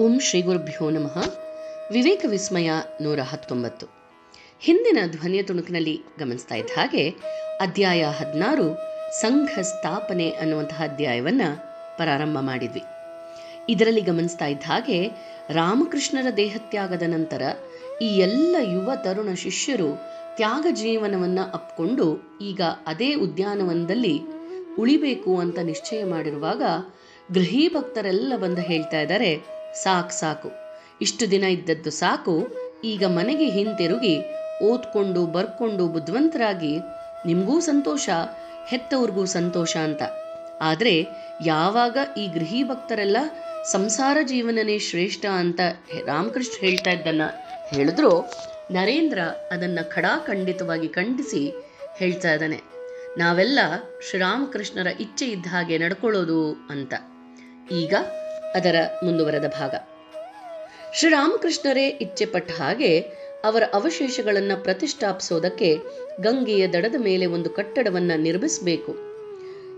ಓಂ ಶ್ರೀ ಗುರುಭ್ಯೋ ನಮಃ. ವಿವೇಕ ವಿಸ್ಮಯ ನೂರ ಹತ್ತೊಂಬತ್ತು. ಹಿಂದಿನ ಧ್ವನಿಯ ತುಣುಕಿನಲ್ಲಿ ಗಮನಿಸ್ತಾ ಇದ್ದ ಹಾಗೆ ಅಧ್ಯಾಯ ಹದಿನಾರು, ಸಂಘ ಸ್ಥಾಪನೆ ಅನ್ನುವಂತಹ ಅಧ್ಯಾಯವನ್ನ ಪ್ರಾರಂಭ ಮಾಡಿದ್ವಿ. ಇದರಲ್ಲಿ ಗಮನಿಸ್ತಾ ಇದ್ದ ಹಾಗೆ ರಾಮಕೃಷ್ಣರ ದೇಹತ್ಯಾಗದ ನಂತರ ಈ ಎಲ್ಲ ಯುವ ತರುಣ ಶಿಷ್ಯರು ತ್ಯಾಗ ಜೀವನವನ್ನ ಅಪ್ಕೊಂಡು ಈಗ ಅದೇ ಉದ್ಯಾನವನದಲ್ಲಿ ಉಳಿಬೇಕು ಅಂತ ನಿಶ್ಚಯ ಮಾಡಿರುವಾಗ ಗೃಹೀ ಭಕ್ತರೆಲ್ಲ ಬಂದು ಹೇಳ್ತಾ ಇದ್ದಾರೆ ಸಾಕು ಸಾಕು. ಇಷ್ಟು ದಿನ ಇದ್ದದ್ದು ಸಾಕು. ಈಗ ಮನೆಗೆ ಹಿಂತಿರುಗಿ, ಓದ್ಕೊಂಡು ಬರ್ಕೊಂಡು ಬುದ್ಧಿವಂತರಾಗಿ ನಿಮಗೂ ಸಂತೋಷ, ಹೆತ್ತವ್ರಿಗೂ ಸಂತೋಷ ಅಂತ. ಆದರೆ ಯಾವಾಗ ಈ ಗೃಹಿ ಭಕ್ತರೆಲ್ಲ ಸಂಸಾರ ಜೀವನನೇ ಶ್ರೇಷ್ಠ ಅಂತ ರಾಮಕೃಷ್ಣ ಹೇಳ್ತಾ ಇದ್ದನ್ನು ಹೇಳಿದ್ರು, ನರೇಂದ್ರ ಅದನ್ನ ಖಡಾಖಂಡಿತವಾಗಿ ಖಂಡಿಸಿ ಹೇಳ್ತಾ ಇದ್ದಾನೆ. ನಾವೆಲ್ಲ ಶ್ರೀರಾಮಕೃಷ್ಣರ ಇಚ್ಛೆ ಇದ್ದ ಹಾಗೆ ನಡ್ಕೊಳ್ಳೋದು ಅಂತ. ಈಗ ಅದರ ಮುಂದುವರೆದ ಭಾಗ. ಶ್ರೀರಾಮಕೃಷ್ಣರೇ ಇಚ್ಛೆ ಪಟ್ಟ ಹಾಗೆ ಅವರ ಅವಶೇಷಗಳನ್ನು ಪ್ರತಿಷ್ಠಾಪಿಸೋದಕ್ಕೆ ಗಂಗೆಯ ದಡದ ಮೇಲೆ ಒಂದು ಕಟ್ಟಡವನ್ನು ನಿರ್ಮಿಸಬೇಕು.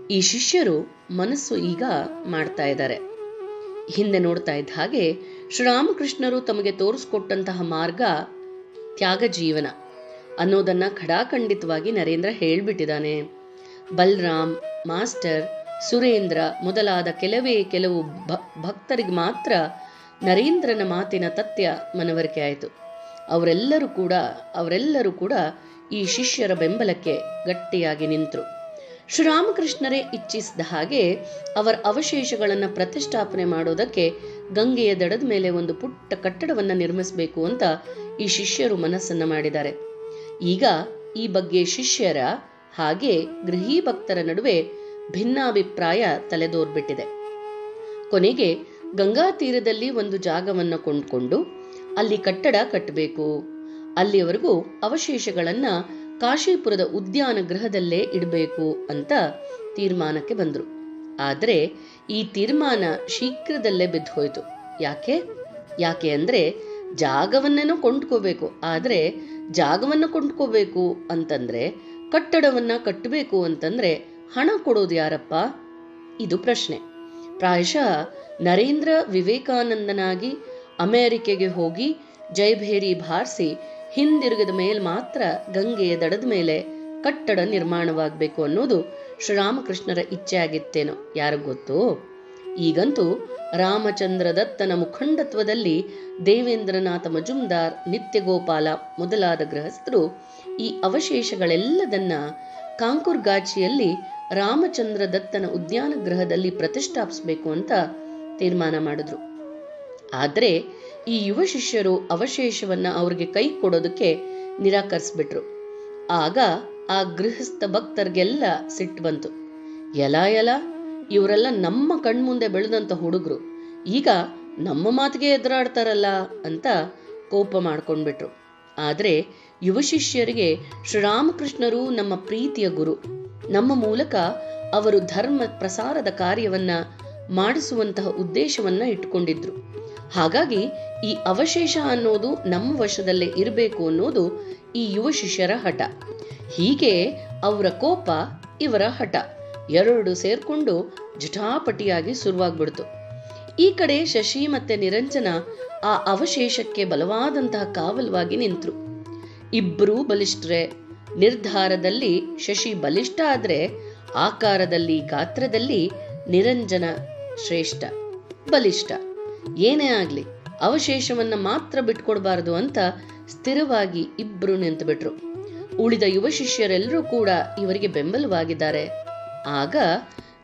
ಈ ಶಿಷ್ಯರು ಮನಸ್ಸು ಈಗ ಮಾಡ್ತಾ ಇದ್ದಾರೆ. ಹಿಂದೆ ನೋಡ್ತಾ ಇದ್ದ ಹಾಗೆ ಶ್ರೀರಾಮಕೃಷ್ಣರು ತಮಗೆ ತೋರಿಸ್ಕೊಟ್ಟಂತಹ ಮಾರ್ಗ ತ್ಯಾಗ ಜೀವನ ಅನ್ನೋದನ್ನ ಖಡಾಖಂಡಿತವಾಗಿ ನರೇಂದ್ರ ಹೇಳ್ಬಿಟ್ಟಿದ್ದಾನೆ. ಬಲರಾಮ್, ಮಾಸ್ಟರ್ ಸುರೇಂದ್ರ ಮೊದಲಾದ ಕೆಲವೇ ಕೆಲವು ಭಕ್ತರಿಗೆ ಮಾತ್ರ ನರೇಂದ್ರನ ಮಾತಿನ ತಥ್ಯ ಮನವರಿಕೆ ಆಯಿತು. ಅವರೆಲ್ಲರೂ ಕೂಡ ಅವರೆಲ್ಲರೂ ಕೂಡ ಈ ಶಿಷ್ಯರ ಬೆಂಬಲಕ್ಕೆ ಗಟ್ಟಿಯಾಗಿ ನಿಂತರು. ಶ್ರೀರಾಮಕೃಷ್ಣರೇ ಇಚ್ಛಿಸಿದ ಹಾಗೆ ಅವರ ಅವಶೇಷಗಳನ್ನು ಪ್ರತಿಷ್ಠಾಪನೆ ಮಾಡೋದಕ್ಕೆ ಗಂಗೆಯ ದಡದ ಮೇಲೆ ಒಂದು ಪುಟ್ಟ ಕಟ್ಟಡವನ್ನು ನಿರ್ಮಿಸಬೇಕು ಅಂತ ಈ ಶಿಷ್ಯರು ಮನಸ್ಸನ್ನು ಮಾಡಿದ್ದಾರೆ. ಈಗ ಈ ಬಗ್ಗೆ ಶಿಷ್ಯರ ಹಾಗೆ ಗೃಹೀ ಭಕ್ತರ ನಡುವೆ ಭಿನ್ನಾಭಿಪ್ರಾಯ ತಲೆದೋರ್ಬಿಟ್ಟಿದೆ. ಕೊನೆಗೆ ಗಂಗಾ ತೀರದಲ್ಲಿ ಒಂದು ಜಾಗವನ್ನು ಕೊಂಡ್ಕೊಂಡು ಅಲ್ಲಿ ಕಟ್ಟಡ ಕಟ್ಟಬೇಕು ಅಲ್ಲಿಯವರೆಗೂ ಅವಶೇಷಗಳನ್ನ ಕಾಶೀಪುರದ ಉದ್ಯಾನ ಗೃಹದಲ್ಲೇ ಇಡಬೇಕು ಅಂತ ತೀರ್ಮಾನಕ್ಕೆ ಬಂದರು. ಆದರೆ ಈ ತೀರ್ಮಾನ ಶೀಘ್ರದಲ್ಲೇ ಬಿದ್ದು ಹೋಯ್ತು ಯಾಕೆ? ಯಾಕೆ ಅಂದರೆ ಜಾಗವನ್ನೇನೋ ಕೊಂಡ್ಕೋಬೇಕು. ಆದರೆ ಜಾಗವನ್ನು ಕೊಂಡ್ಕೋಬೇಕು ಅಂತಂದರೆ ಕಟ್ಟಡವನ್ನ ಕಟ್ಟಬೇಕು ಅಂತಂದ್ರೆ ಹಣ ಕೊಡೋದು ಯಾರಪ್ಪ? ಇದು ಪ್ರಶ್ನೆ. ಪ್ರಾಯಶಃ ನರೇಂದ್ರ ವಿವೇಕಾನಂದನಾಗಿ ಅಮೆರಿಕೆಗೆ ಹೋಗಿ ಜೈಭೇರಿ ಭಾರಿಸಿ ಹಿಂದಿರುಗಿದ ಮೇಲೆ ಮಾತ್ರ ಗಂಗೆಯ ದಡದ ಮೇಲೆ ಕಟ್ಟಡ ನಿರ್ಮಾಣವಾಗಬೇಕು ಅನ್ನೋದು ಶ್ರೀರಾಮಕೃಷ್ಣರ ಇಚ್ಛೆ ಆಗಿತ್ತೇನೋ ಯಾರಿಗ್ ಗೊತ್ತು? ಈಗಂತೂ ರಾಮಚಂದ್ರ ದತ್ತನ ಮುಖಂಡತ್ವದಲ್ಲಿ ದೇವೇಂದ್ರನಾಥ ಮಜುಮ್ದಾರ್ ನಿತ್ಯಗೋಪಾಲ ಮೊದಲಾದ ಗೃಹಸ್ಥರು ಈ ಅವಶೇಷಗಳೆಲ್ಲದನ್ನ ಕಾಂಕುರ್ಗಾಚಿಯಲ್ಲಿ ರಾಮಚಂದ್ರ ದತ್ತನ ಉದ್ಯಾನ ಗೃಹದಲ್ಲಿ ಪ್ರತಿಷ್ಠಾಪಿಸಬೇಕು ಅಂತ ತೀರ್ಮಾನ ಮಾಡಿದ್ರು. ಆದರೆ ಈ ಯುವ ಶಿಷ್ಯರು ಅವಶೇಷವನ್ನ ಅವ್ರಿಗೆ ಕೈ ಕೊಡೋದಕ್ಕೆ ನಿರಾಕರಿಸ್ಬಿಟ್ರು. ಆಗ ಆ ಗೃಹಸ್ಥ ಭಕ್ತರಿಗೆಲ್ಲ ಸಿಟ್ಟು ಬಂತು. ಎಲ ಎಲ ಇವರೆಲ್ಲ ನಮ್ಮ ಕಣ್ಮುಂದೆ ಬೆಳೆದಂತ ಹುಡುಗರು. ಈಗ ನಮ್ಮ ಮಾತಿಗೆ ಎದುರಾಡ್ತಾರಲ್ಲ ಅಂತ ಕೋಪ ಮಾಡ್ಕೊಂಡ್ಬಿಟ್ರು. ಆದರೆ ಯುವ ಶಿಷ್ಯರಿಗೆ ಶ್ರೀರಾಮಕೃಷ್ಣರು ನಮ್ಮ ಪ್ರೀತಿಯ ಗುರು. ನಮ್ಮ ಮೂಲಕ ಅವರು ಧರ್ಮ ಪ್ರಸಾರದ ಕಾರ್ಯವನ್ನ ಮಾಡಿಸುವಂತಹ ಉದ್ದೇಶವನ್ನ ಇಟ್ಟುಕೊಂಡಿದ್ರು. ಹಾಗಾಗಿ ಈ ಅವಶೇಷ ಅನ್ನೋದು ನಮ್ಮ ವಶದಲ್ಲೇ ಇರಬೇಕು ಅನ್ನೋದು ಈ ಯುವ ಶಿಷ್ಯರ ಹಠ. ಹೀಗೆ ಅವರ ಕೋಪ ಇವರ ಹಠ. ಎರಡು ಸೇರ್ಕೊಂಡು ಜಟಾಪಟಿಯಾಗಿ ಶುರುವಾಗ್ಬಿಡ್ತು. ಈ ಕಡೆ ಶಶಿ ಮತ್ತೆ ನಿರಂಜನ ಆ ಅವಶೇಷಕ್ಕೆ ಬಲವಾದಂತಹ ಕಾವಲವಾಗಿ ನಿಂತರು. ಇಬ್ಬರೂ ಬಲಿಷ್ಠರೆ ನಿರ್ಧಾರದಲ್ಲಿ ಶಶಿ ಬಲಿಷ್ಠ ಆದರೆ ಆಕಾರದಲ್ಲಿ, ಗಾತ್ರದಲ್ಲಿ ನಿರಂಜನ ಶ್ರೇಷ್ಠ, ಬಲಿಷ್ಠ. ಏನೇ ಆಗಲಿ, ಅವಶೇಷವನ್ನ ಮಾತ್ರ ಬಿಟ್ಕೊಡ್ಬಾರದು ಅಂತ ಸ್ಥಿರವಾಗಿ ಇಬ್ಬರು ನಿಂತುಬಿಟ್ರು. ಉಳಿದ ಯುವ ಶಿಷ್ಯರೆಲ್ಲರೂ ಕೂಡ ಇವರಿಗೆ ಬೆಂಬಲವಾಗಿದ್ದಾರೆ. ಆಗ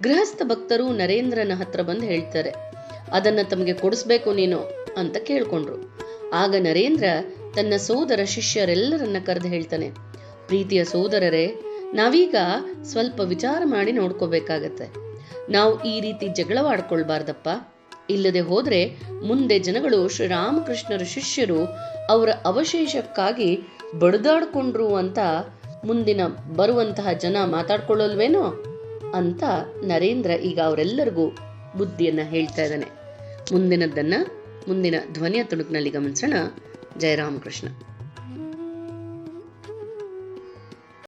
ಗೃಹಸ್ಥ ಭಕ್ತರು ನರೇಂದ್ರನ ಹತ್ರ ಬಂದು ಹೇಳ್ತಾರೆ, ಅದನ್ನ ತಮಗೆ ಕೊಡಿಸ್ಬೇಕು ನೀನು, ಅಂತ ಕೇಳ್ಕೊಂಡ್ರು. ಆಗ ನರೇಂದ್ರ ತನ್ನ ಸೋದರ ಶಿಷ್ಯರೆಲ್ಲರನ್ನ ಕರೆದು ಹೇಳ್ತಾನೆ, ಪ್ರೀತಿಯ ಸೋದರರೇ, ನಾವೀಗ ಸ್ವಲ್ಪ ವಿಚಾರ ಮಾಡಿ ನೋಡ್ಕೋಬೇಕಾಗತ್ತೆ. ನಾವು ಈ ರೀತಿ ಜಗಳವಾಡ್ಕೊಳ್ಬಾರ್ದಪ್ಪ. ಇಲ್ಲದೆ ಹೋದ್ರೆ ಮುಂದೆ ಜನಗಳು ಶ್ರೀರಾಮಕೃಷ್ಣರ ಶಿಷ್ಯರು ಅವರ ಅವಶೇಷಕ್ಕಾಗಿ ಬಡಿದಾಡ್ಕೊಂಡ್ರು ಅಂತ ಮುಂದಿನ ಬರುವಂತಹ ಜನ ಮಾತಾಡ್ಕೊಳ್ಳಲ್ವೇನೋ? ಅಂತ ನರೇಂದ್ರ ಈಗ ಅವರೆಲ್ಲರಿಗೂ ಬುದ್ಧಿಯನ್ನ ಹೇಳ್ತಾ ಇದ್ದಾನೆ. ಮುಂದಿನದ್ದನ್ನ ಮುಂದಿನ ಧ್ವನಿಯ ತುಣುಕಿನಲ್ಲಿ ಗಮನಿಸೋಣ. ಜಯರಾಮಕೃಷ್ಣ.